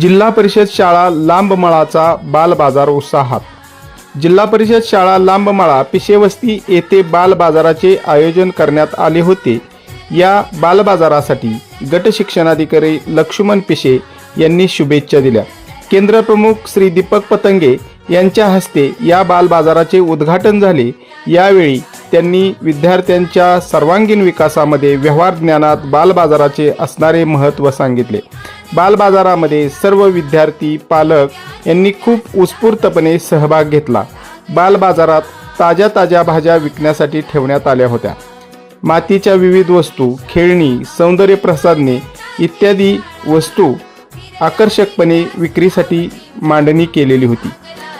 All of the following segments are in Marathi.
जिल्हा परिषद शाळा लांबमळाचा बालबाजार उत्साहात. जिल्हा परिषद शाळा लांबमळा पिशेवस्ती येथे बालबाजाराचे आयोजन करण्यात आले होते. या बालबाजारासाठी गट शिक्षणाधिकारी लक्ष्मण पिशे यांनी शुभेच्छा दिल्या. केंद्रप्रमुख श्री दीपक पतंगे यांच्या हस्ते या बालबाजाराचे उद्घाटन झाले. यावेळी त्यांनी विद्यार्थ्यांच्या सर्वांगीण विकासामध्ये व्यवहार ज्ञानात बालबाजाराचे असणारे महत्त्व सांगितले. बालबाजारामध्ये सर्व विद्यार्थी पालक यांनी खूप उत्स्फूर्तपणे सहभाग घेतला. बालबाजारात ताज्या ताज्या भाज्या विकण्यासाठी ठेवण्यात आल्या होत्या. मातीच्या विविध वस्तू खेळणी सौंदर्य प्रसाधने इत्यादी वस्तू आकर्षकपणे विक्रीसाठी मांडणी केलेली होती.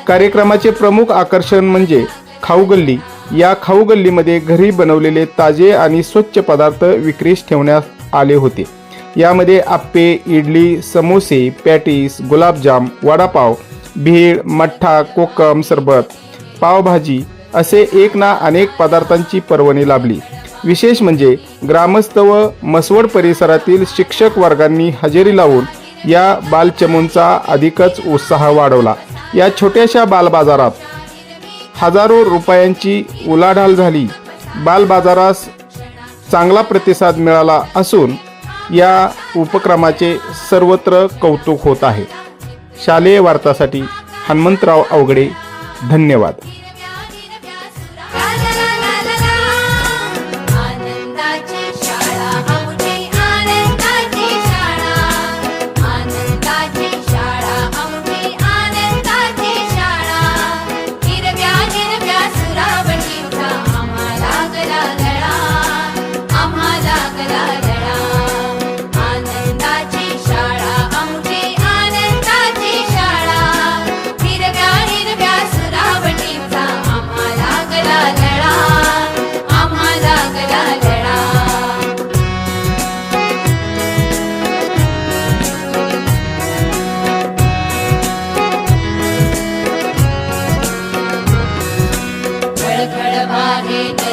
कार्यक्रमाचे प्रमुख आकर्षण म्हणजे खाऊगल्ली. या खाऊगल्लीमध्ये घरी बनवलेले ताजे आणि स्वच्छ पदार्थ विक्रीस ठेवण्यात आले होते. यामध्ये आप्पे इडली समोसे पॅटीस गुलाबजाम वडापाव भेळ मठ्ठा कोकम सरबत पावभाजी असे एक ना अनेक पदार्थांची पर्वणी लाभली. विशेष म्हणजे ग्रामस्थ व मसवड परिसरातील शिक्षक वर्गांनी हजेरी लावून या बालचमूंचा अधिकच उत्साह वाढवला. या छोट्याशा बालबाजारात हजारो रुपयांची उलाढाल झाली. बालबाजारास चांगला प्रतिसाद मिळाला असून या उपक्रमाचे सर्वत्र कौतुक होत आहे. शालेय वार्तासाठी हनुमंतराव अवघडे धन्यवाद. Radhe